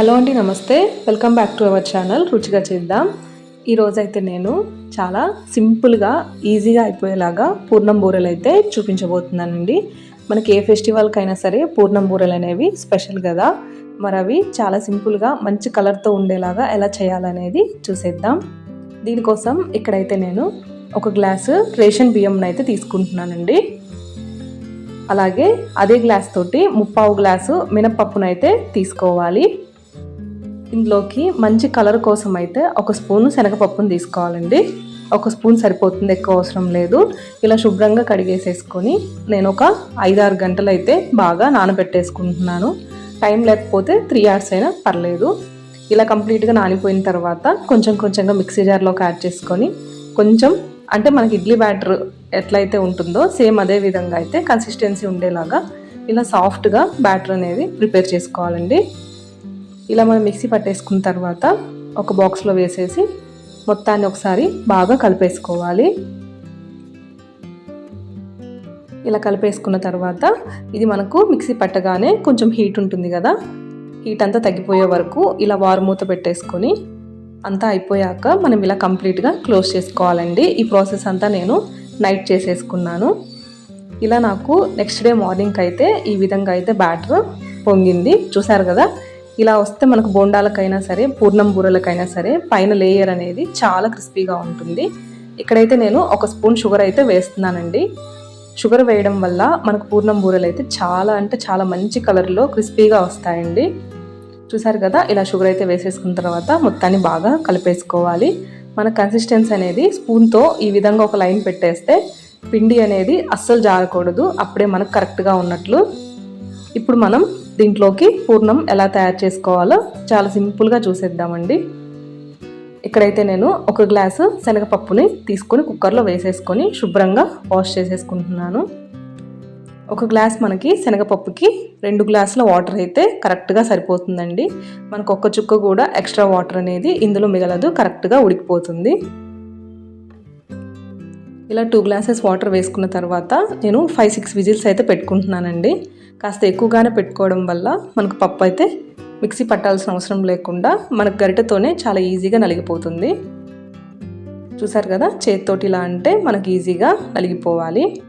Hello అండి నమస్తే. Welcome back to our channel రుచిగా చేద్దాం. ఈరోజైతే నేను చాలా సింపుల్గా ఈజీగా అయిపోయేలాగా పూర్ణం బూరెలు అయితే చూపించబోతున్నానండి. మనకి ఏ ఫెస్టివల్కైనా సరే పూర్ణం బూరెలు అనేవి స్పెషల్ కదా. మరి అవి చాలా సింపుల్గా మంచి కలర్తో ఉండేలాగా ఎలా చేయాలనేది చూసేద్దాం. దీనికోసం ఇక్కడైతే నేను ఒక గ్లాసు రేషన్ బియ్యంనైతే అయితే తీసుకుంటున్నానండి. అలాగే అదే గ్లాస్ తోటి ముప్పావు గ్లాసు మినపప్పునైతే తీసుకోవాలి. ఇందులోకి మంచి కలర్ కోసం అయితే ఒక స్పూన్ శనగపప్పును తీసుకోవాలండి. ఒక స్పూన్ సరిపోతుంది ఎక్కువ అవసరం లేదు. ఇలా శుభ్రంగా కడిగేసేసుకొని నేను ఒక ఐదారు గంటలు అయితే బాగా నానబెట్టేసుకుంటున్నాను. టైం లేకపోతే త్రీ అవర్స్ అయినా పర్లేదు. ఇలా కంప్లీట్గా నానిపోయిన తర్వాత కొంచెం కొంచెంగా మిక్సీ జార్లోకి యాడ్ చేసుకొని కొంచెం అంటే మనకి ఇడ్లీ బ్యాటర్ ఎట్లయితే ఉంటుందో సేమ్ అదే విధంగా అయితే కన్సిస్టెన్సీ ఉండేలాగా ఇలా సాఫ్ట్గా బ్యాటర్ అనేది ప్రిపేర్ చేసుకోవాలండి. ఇలా మనం మిక్సీ పట్టేసుకున్న తర్వాత ఒక బాక్స్లో వేసేసి మొత్తాన్ని ఒకసారి బాగా కలిపేసుకోవాలి. ఇలా కలిపేసుకున్న తర్వాత ఇది మనకు మిక్సీ పట్టగానే కొంచెం హీట్ ఉంటుంది కదా హీట్ అంతా తగ్గిపోయే వరకు ఇలా వారుమూత పెట్టేసుకొని అంతా అయిపోయాక మనం ఇలా కంప్లీట్గా క్లోజ్ చేసుకోవాలండి. ఈ ప్రాసెస్ అంతా నేను నైట్ చేసేసుకున్నాను. ఇలా నాకు నెక్స్ట్ డే మార్నింగ్ అయితే ఈ విధంగా అయితే బ్యాటర్ పొంగింది. చూసారు కదా ఇలా వస్తే మనకు బోండాలకైనా సరే పూర్ణం బూరలకైనా సరే పైన లేయర్ అనేది చాలా క్రిస్పీగా ఉంటుంది. ఇక్కడైతే నేను ఒక స్పూన్ షుగర్ అయితే వేస్తున్నానండి. షుగర్ వేయడం వల్ల మనకు పూర్ణం బూరెలు అయితే చాలా అంటే చాలా మంచి కలర్లో క్రిస్పీగా వస్తాయండి. చూసారు కదా ఇలా షుగర్ అయితే వేసేసుకున్న తర్వాత మొత్తాన్ని బాగా కలిపేసుకోవాలి. మన కన్సిస్టెన్సీ అనేది స్పూన్తో ఈ విధంగా ఒక లైన్ పెట్టేస్తే పిండి అనేది అస్సలు జారకూడదు అప్పుడే మనకు కరెక్ట్గా ఉన్నట్లు. ఇప్పుడు మనం దీంట్లోకి పూర్ణం ఎలా తయారు చేసుకోవాలో చాలా సింపుల్గా చూసేద్దామండి. ఇక్కడైతే నేను ఒక గ్లాసు శనగపప్పుని తీసుకొని కుక్కర్లో వేసేసుకొని శుభ్రంగా వాష్ చేసేసుకుంటున్నాను. ఒక గ్లాస్ మనకి శనగపప్పుకి రెండు గ్లాసుల వాటర్ అయితే కరెక్ట్గా సరిపోతుందండి. మనకు ఒక్క చుక్క కూడా ఎక్స్ట్రా వాటర్ అనేది ఇందులో మిగలదు కరెక్ట్గా ఉడికిపోతుంది. ఇలా టూ గ్లాసెస్ వాటర్ వేసుకున్న తర్వాత నేను ఫైవ్ సిక్స్ విజిల్స్ అయితే పెట్టుకుంటున్నానండి. కాస్త ఎక్కువగానే పెట్టుకోవడం వల్ల మనకు పప్పు అయితే మిక్సీ పట్టాల్సిన అవసరం లేకుండా మనకు గరిటెతోనే చాలా ఈజీగా నలిగిపోతుంది. చూసారు కదా? చేతితోటి ఇలా అంటే మనకు ఈజీగా నలిగిపోవాలి.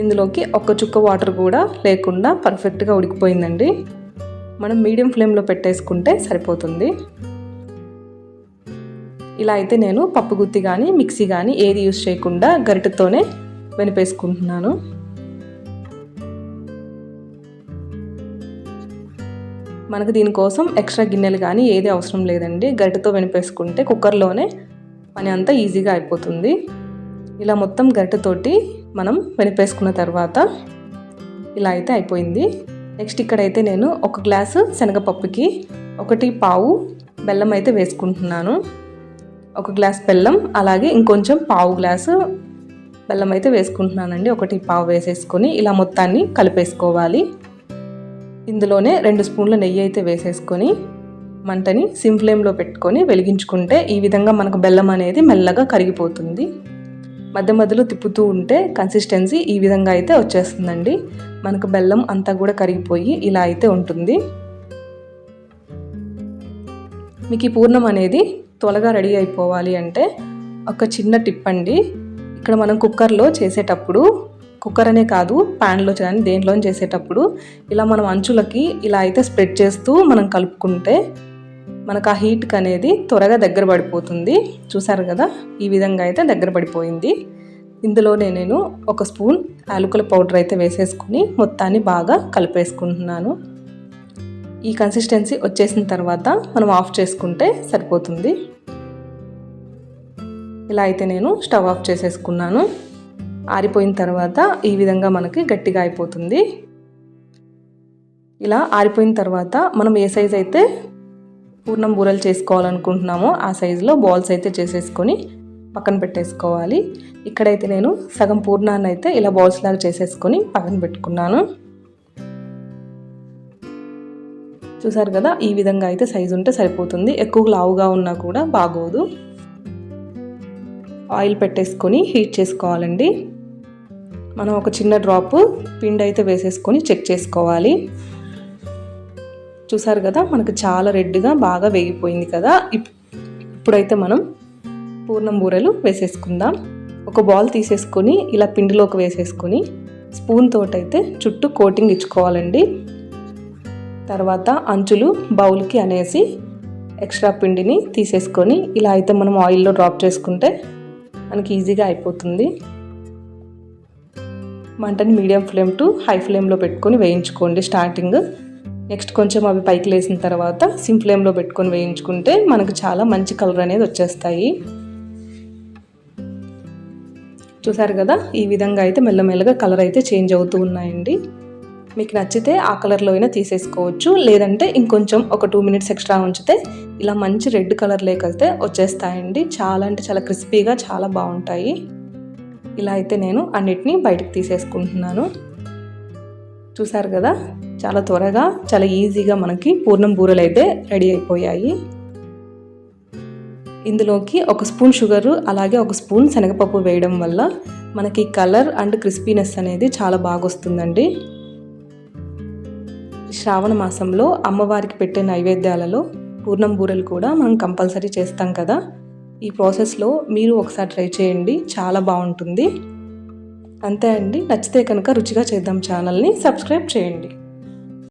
ఇందులోకి ఒక్క చుక్క వాటర్ కూడా లేకుండా పర్ఫెక్ట్గా ఉడికిపోయిందండి. మనం మీడియం ఫ్లేమ్లో పెట్టేసుకుంటే సరిపోతుంది. ఇలా అయితే నేను పప్పు గుత్తి కానీ మిక్సీ కానీ ఏది యూజ్ చేయకుండా గరిటతోనే వెనిపేసుకుంటున్నాను. మనకు దీనికోసం ఎక్స్ట్రా గిన్నెలు కానీ ఏది అవసరం లేదండి. గరిటతో వెనిపేసుకుంటే కుక్కర్లోనే పని అంతా ఈజీగా అయిపోతుంది. ఇలా మొత్తం గరిటతోటి మనం వెనిపేసుకున్న తర్వాత ఇలా అయితే అయిపోయింది. నెక్స్ట్ ఇక్కడైతే నేను ఒక గ్లాసు శనగపప్పుకి ఒకటి పావు బెల్లం అయితే వేసుకుంటున్నాను. ఒక గ్లాస్ బెల్లం అలాగే ఇంకొంచెం పావు గ్లాసు బెల్లం అయితే వేసుకుంటున్నానండి. ఒకటి పావు వేసేసుకొని ఇలా మొత్తాన్ని కలిపేసుకోవాలి. ఇందులోనే రెండు స్పూన్ల నెయ్యి అయితే వేసేసుకొని మంటని సిమ్ ఫ్లేమ్లో పెట్టుకొని వెలిగించుకుంటే ఈ విధంగా మనకు బెల్లం అనేది మెల్లగా కరిగిపోతుంది. మధ్య మధ్యలో తిప్పుతూ ఉంటే కన్సిస్టెన్సీ ఈ విధంగా అయితే వచ్చేస్తుందండి. మనకు బెల్లం అంతా కూడా కరిగిపోయి ఇలా అయితే ఉంటుంది. మీకు ఈ పూర్ణం అనేది త్వరగా రెడీ అయిపోవాలి అంటే ఒక చిన్న టిప్ అండి. ఇక్కడ మనం కుక్కర్లో చేసేటప్పుడు కుక్కర్ అనే కాదు ప్యాన్లో కానీ దేంట్లో చేసేటప్పుడు ఇలా మనం అంచులకి ఇలా అయితే స్ప్రెడ్ చేస్తూ మనం కలుపుకుంటే మనకు ఆ హీట్కి అనేది త్వరగా దగ్గర పడిపోతుంది. చూసారు కదా ఈ విధంగా అయితే దగ్గర పడిపోయింది. ఇందులోనే నేను ఒక స్పూన్ యాలకుల పౌడర్ అయితే వేసేసుకుని మొత్తాన్ని బాగా కలిపేసుకుంటున్నాను. ఈ కన్సిస్టెన్సీ వచ్చేసిన తర్వాత మనం ఆఫ్ చేసుకుంటే సరిపోతుంది. ఇలా అయితే నేను స్టవ్ ఆఫ్ చేసేసుకున్నాను. ఆరిపోయిన తర్వాత ఈ విధంగా మనకి గట్టిగా అయిపోతుంది. ఇలా ఆరిపోయిన తర్వాత మనం ఏ సైజ్ అయితే పూర్ణం బూరలు చేసుకోవాలనుకుంటున్నామో ఆ సైజులో బాల్స్ అయితే చేసేసుకొని పక్కన పెట్టేసుకోవాలి. ఇక్కడైతే నేను సగం పూర్ణాన్ని అయితే ఇలా బాల్స్ లాగా చేసేసుకొని పక్కన పెట్టుకున్నాను. చూసారు కదా? ఈ విధంగా అయితే సైజు ఉంటే సరిపోతుంది. ఎక్కువ లావుగా ఉన్నా కూడా బాగోదు. ఆయిల్ పెట్టేసుకొని హీట్ చేసుకోవాలండి. మనం ఒక చిన్న డ్రాప్ పిండి అయితే వేసేసుకొని చెక్ చేసుకోవాలి. చూసారు కదా? మనకు చాలా రెడ్గా బాగా వేగిపోయింది కదా? ఇప్- ఇప్పుడైతే మనం పూర్ణం బూరెలు వేసేసుకుందాం. ఒక బాల్ తీసేసుకొని ఇలా పిండిలోకి వేసేసుకొని స్పూన్ తోటైతే చుట్టూ కోటింగ్ ఇచ్చుకోవాలండి. తర్వాత అంచులు బౌల్కి అనేసి ఎక్స్ట్రా పిండిని తీసేసుకొని ఇలా అయితే మనం ఆయిల్లో డ్రాప్ చేసుకుంటే మనకి ఈజీగా అయిపోతుంది. మంటని మీడియం ఫ్లేమ్ టు హై ఫ్లేమ్లో పెట్టుకొని వేయించుకోండి స్టార్టింగ్. నెక్స్ట్ కొంచెం అవి పైకి లేసిన తర్వాత సిమ్ ఫ్లేమ్లో పెట్టుకొని వేయించుకుంటే మనకు చాలా మంచి కలర్ అనేది వచ్చేస్తాయి. చూసారు కదా? ఈ విధంగా అయితే మెల్లమెల్లగా కలర్ అయితే చేంజ్ అవుతూ ఉన్నాయండి. మీకు నచ్చితే ఆ కలర్లో అయినా తీసేసుకోవచ్చు. లేదంటే ఇంకొంచెం ఒక టూ మినిట్స్ ఎక్స్ట్రా ఉంచితే ఇలా మంచి రెడ్ కలర్ లేకైతే వచ్చేస్తాయండి. చాలా అంటే చాలా క్రిస్పీగా చాలా బాగుంటాయి. ఇలా అయితే నేను అన్నిటినీ బయటకు తీసేసుకుంటున్నాను. చూసారు కదా? చాలా త్వరగా చాలా ఈజీగా మనకి పూర్ణం బూరలు అయితే రెడీ అయిపోయాయి. ఇందులోకి ఒక స్పూన్ షుగరు అలాగే ఒక స్పూన్ శనగపప్పు వేయడం వల్ల మనకి కలర్ అండ్ క్రిస్పీనెస్ అనేది చాలా బాగా వస్తుందండి. శ్రావణ మాసంలో అమ్మవారికి పెట్టే నైవేద్యాలలో పూర్ణం బూరెలు కూడా మనం కంపల్సరీ చేస్తాం కదా. ఈ ప్రాసెస్లో మీరు ఒకసారి ట్రై చేయండి చాలా బాగుంటుంది. అంతే అండి. నచ్చితే కనుక రుచిగా చేద్దాం ఛానల్ని సబ్స్క్రైబ్ చేయండి.